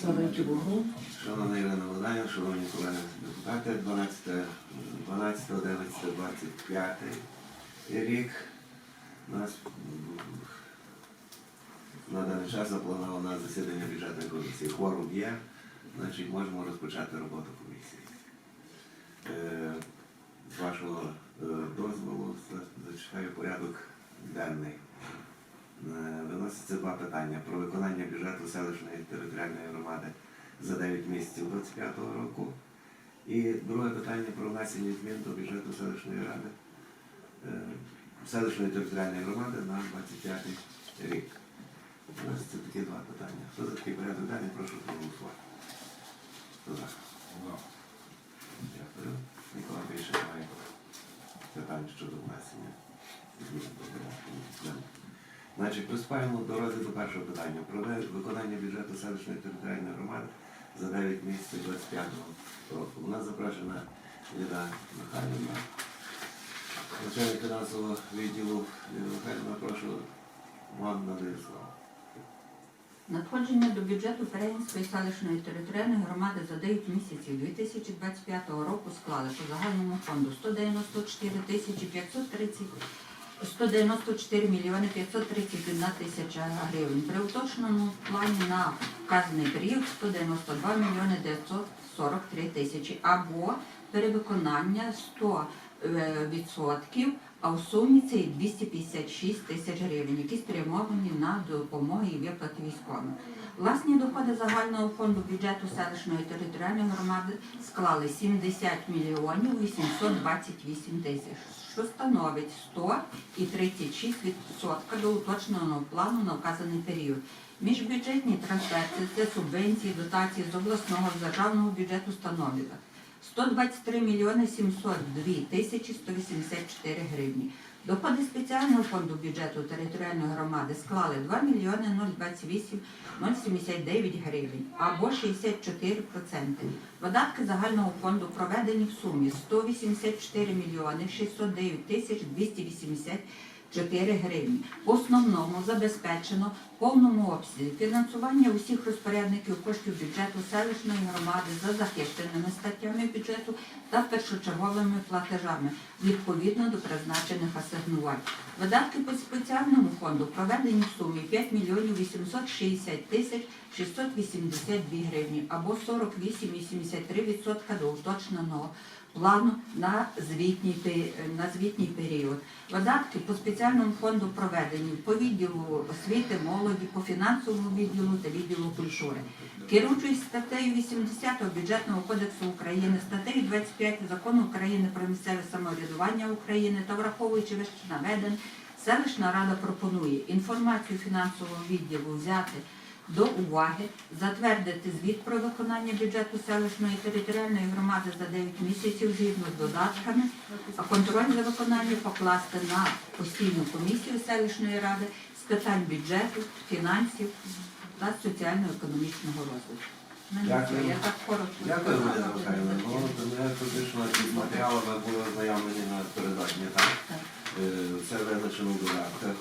Славенки Богу. Шановна Ірина Володимирівна, шановні колеги депутати, 12, 12 11, 25 рік нас на даний час заплановано засідання бюджетної комісії. Хворум є, значить можемо розпочати роботу комісії. Е, З вашого е, дозволу за- зачитаю порядок денний. Е, Виноситься два питання про виконання бюджету селищної територіальної громади за 9 місяців 25-го року. І друге питання про внесення змін до бюджету селищної ради е, селищної територіальної громади на 25 рік. Ось це такі два питання. Хто за такий порядок денний, прошу проголосувати. Хто за? Дякую. Ніколи більше немає питань щодо внесення змін до денного. Значить, приступаємо до розгляду першого питання. Про виконання бюджету селищної територіальної громади за 9 місяців 25 року. У нас запрошена Ліда Михайлівна. Начальник фінансового відділу Ліда Михайлівна, прошу вам надаю слово. Надходження до бюджету Переїнської селищної територіальної громади за 9 місяців 2025 року склали по загальному фонду 194 тисячі 530 194 мільйони 531 тисяча гривень. При уточненому плані на вказаний період 192 мільйони 943 тисячі або перевиконання 100 е, відсотків, а в сумі це 256 тисяч гривень, які спрямовані на допомоги і виплати військовим. Власні доходи загального фонду бюджету селищної територіальної громади склали 70 мільйонів 828 тисяч, що становить 100 і 36 відсотка до уточненого плану на вказаний період. Міжбюджетні трансферти це субвенції, дотації з обласного державного бюджету становили 123 мільйони 702 тисячі 184 гривні. Доходи спеціального фонду бюджету територіальної громади склали 2 мільйони 028 079 гривень або 64%. Видатки загального фонду проведені в сумі 184 мільйони 609 тисяч 280 4 гривні. В основному забезпечено в повному обсязі фінансування усіх розпорядників коштів бюджету селищної громади за захищеними статтями бюджету та першочерговими платежами відповідно до призначених асигнувань. Видатки по спеціальному фонду проведені в сумі 5 мільйонів 860 тисяч 682 гривні або 48,73% до уточненого плану на звітній, на звітній період. Видатки по спеціальному фонду проведені по відділу освіти, молоді, по фінансовому відділу та відділу культури. Керуючись статтею 80 бюджетного кодексу України, статтею 25 закону України про місцеве самоврядування України та враховуючи вище наведене, селищна рада пропонує інформацію фінансового відділу взяти до уваги, затвердити звіт про виконання бюджету селищної територіальної громади за 9 місяців згідно з додатками, а контроль за виконанням покласти на постійну комісію селищної ради з питань бюджету, фінансів та соціально-економічного розвитку. Дякую. Я так коротко. Дякую. Ну, то ми фактично із матеріалами були ознайомлені на передачні, так? Так. Все визначено в додатках.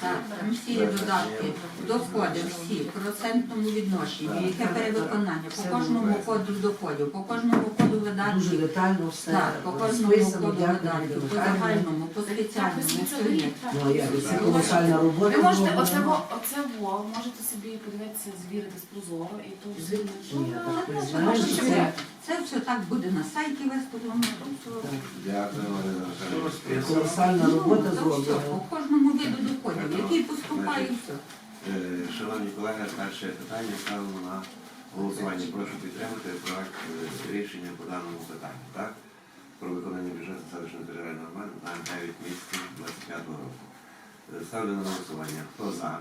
Так, там всі є додатки, доходи всі, в процентному відношенні, яке перевиконання, по кожному коду доходів, по кожному коду Дуже видатків. детально все Так, по кожному розписано. коду Дякую, видатків, по загальному, по спеціальному, все є. Ну, а як, це колосальна робота. Ви можете зроблена. оце во, можете собі подивитися, звірити з прозоро і то все. Ні, так ви Ну, це- взяти. Це все так буде на сайті виставлено. Дякую, Галина Михайлівна. Колосальна робота Ну, все, зроблена. по кожному виду доходів, який поступає, все. Е, Шановні колеги, перше питання ставимо на голосування. Прошу підтримати проект е, рішення по даному питанню. Так? Про виконання бюджету селищної територіальної громади на 9 місяців 25 року. Е, Ставлю на голосування. Хто за?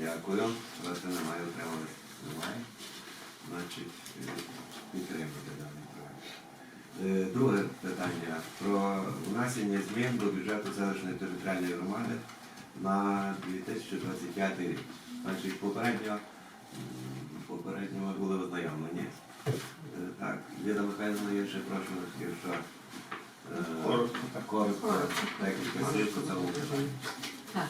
Дякую. Проти немає, утримались? Немає. Значить, е, підтримати даний проект. Друге питання про внесення змін до бюджету селищної територіальної громади на 2025 рік. Значить, попередньо, попередньо ми були ознайомлені. Е, Так, Ліда Михайловна, я ще прошу, якщо е, Коротко. коротко, Коротко. декілька слів питанню. Так.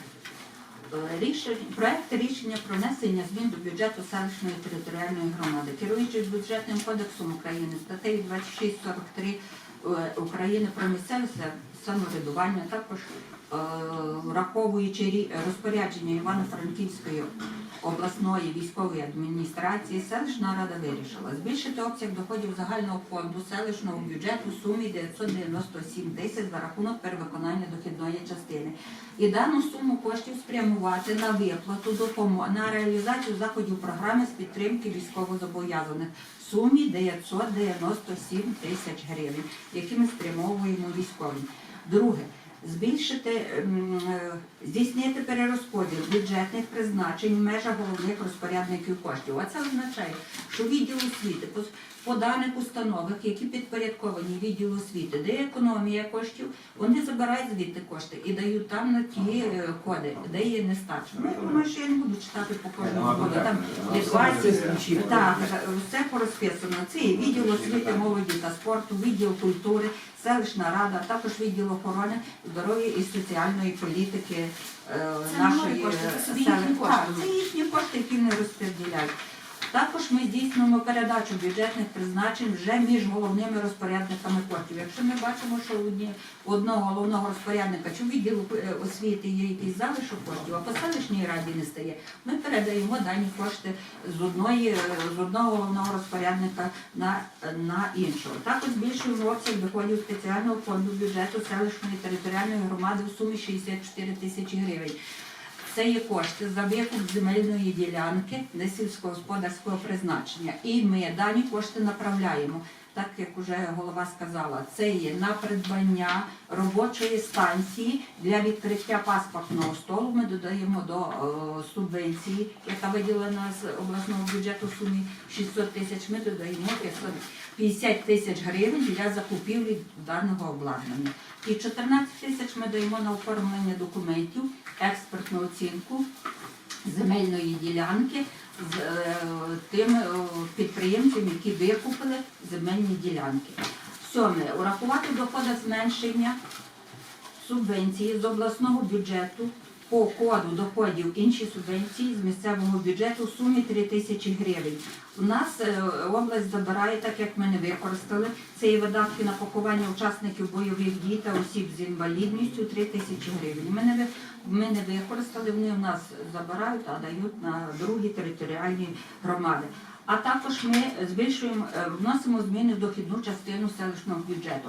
Е, проект рішення про внесення змін до бюджету селищної територіальної громади, керуючись бюджетним кодексом України, статтею 2643 е, України про місцеве самоврядування, також е, враховуючи розпорядження Івано-Франківської обласної військової адміністрації, селищна рада вирішила збільшити обсяг доходів загального фонду селищного бюджету в сумі 997 тисяч за рахунок перевиконання дохідної частини. І дану суму коштів спрямувати на виплату допомоги на реалізацію заходів програми з підтримки військовозобов'язаних в сумі 997 тисяч гривень, які ми спрямовуємо військовим. Друге. Збільшити ем, е, здійснити перерозподіл бюджетних призначень в межах головних розпорядників коштів. А це означає, що відділ освіти по, по даних установах, які підпорядковані відділу освіти, де економія коштів, вони забирають звідти кошти і дають там на ті е, коди, де є нестача. Ну, я думаю, що я не буду читати по кожному коду. Там є 20, так, все порозписано. Це є відділ освіти, молоді та спорту, відділ культури, селищна рада, також відділ охорони здоров'я і соціальної політики е, Це нашої кошти, це собі їхні кошти. Так, Це їхні кошти, які не розподіляють. Також ми здійснюємо передачу бюджетних призначень вже між головними розпорядниками коштів. Якщо ми бачимо, що у одного головного розпорядника чи відділу е, освіти є якийсь залишок коштів, а по селищній раді не стає, ми передаємо дані кошти з одної е, з одного головного розпорядника на, на іншого. Також збільшуємо обсяг доходів спеціального фонду бюджету селищної територіальної громади в сумі 64 тисячі гривень. Це є кошти за викуп земельної ділянки не сільськогосподарського призначення. І ми дані кошти направляємо. Так як вже голова сказала, це є на придбання робочої станції для відкриття паспортного столу. Ми додаємо до е, субвенції, яка виділена з обласного бюджету в сумі 600 тисяч. Ми додаємо 550 тисяч гривень для закупівлі даного обладнання. І 14 тисяч ми даємо на оформлення документів, експертну оцінку земельної ділянки з тими тим е, підприємцям, які викупили земельні ділянки. Сьоме. Урахувати доходи зменшення субвенції з обласного бюджету по коду доходів інші субвенції з місцевого бюджету в сумі 3 тисячі гривень. У нас е, область забирає, так як ми не використали, це і видатки на поховання учасників бойових дій та осіб з інвалідністю 3 тисячі гривень. Ми не, ми не використали, вони в нас забирають, а дають на другі територіальні громади. А також ми збільшуємо, е, вносимо зміни в дохідну частину селищного бюджету.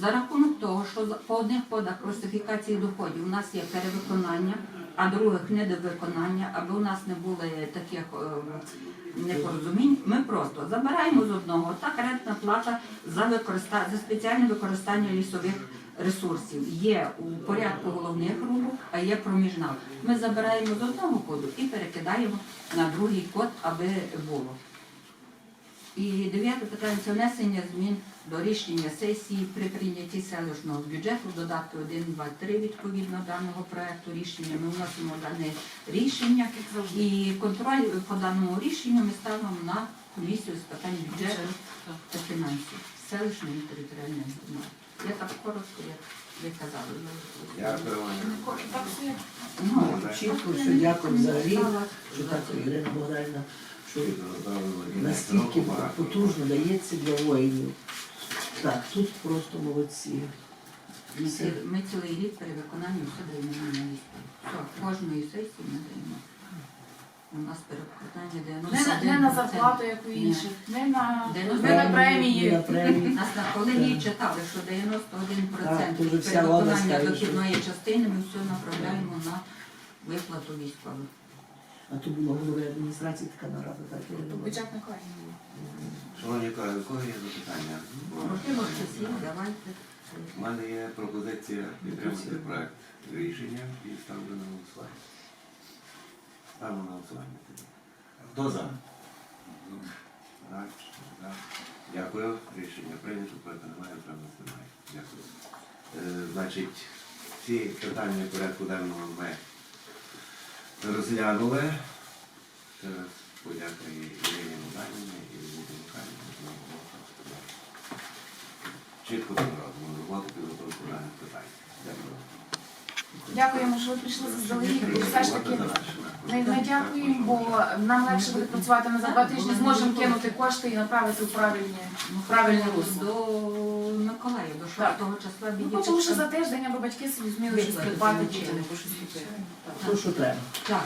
За рахунок того, що по одних кодах класифікації доходів у нас є перевиконання, а других недовиконання, аби у нас не було таких е, непорозумінь, ми просто забираємо з одного так рентна плата за спеціальне використання лісових ресурсів. Є у порядку головних рубок, а є проміжна. Ми забираємо з одного коду і перекидаємо на другий код, аби було. І дев'яте питання це внесення змін до рішення сесії при прийнятті селищного бюджету, додатки 1, 2, 3 відповідно даного проекту рішення. Ми вносимо дане рішення. І контроль по даному рішенню ми ставимо на комісію з питань бюджету та фінансів селищної територіальної громади. Я так коротко, як ви казали. Дякую, Ну, Чітко, що дякую взагалі, що так Ірина Богдальна, що настільки потужно дається для воїнів. Так, тут просто молодці. Ми цілий рік перевиконання все даємо на місці. Все, кожної сесії ми даємо. У нас 91%. на, не на зарплату, як у інших, не на, не премії. Нас на колегії читали, що 91% Так, дуже вся область перевиконання каже, дохідної частини ми все направляємо на виплату військових. А то була голова адміністрації така нарада, так То Богдальна. бюджетна колегія. Шановні колеги, у кого є запитання? Можливо, всі, давайте. У мене є пропозиція підтримати проект рішення і ставлю на голосування. Ставлю на голосування. Хто за? Так, так. Дякую. Рішення прийнято, проти немає, утрималось немає. Дякую. Е, Значить, ці питання порядку денного ми розглянули. Ще раз Мудані, і Ірині Богданівні, і Луді Михайлівні. Чітко розумно роботу підготовку на питань. Дякую. Дякуємо, що ви прийшли заздалегідь. Все ж таки ми, ми дякуємо, бо нам легше буде працювати на за два тижні. Зможемо кинути кошти і направити у правильні, правильне русло. До Миколая, до 6 Так. числа Ну, відділ. тому що за тиждень, аби батьки собі зміли щось придбати дітям або щось. То, що треба. Так.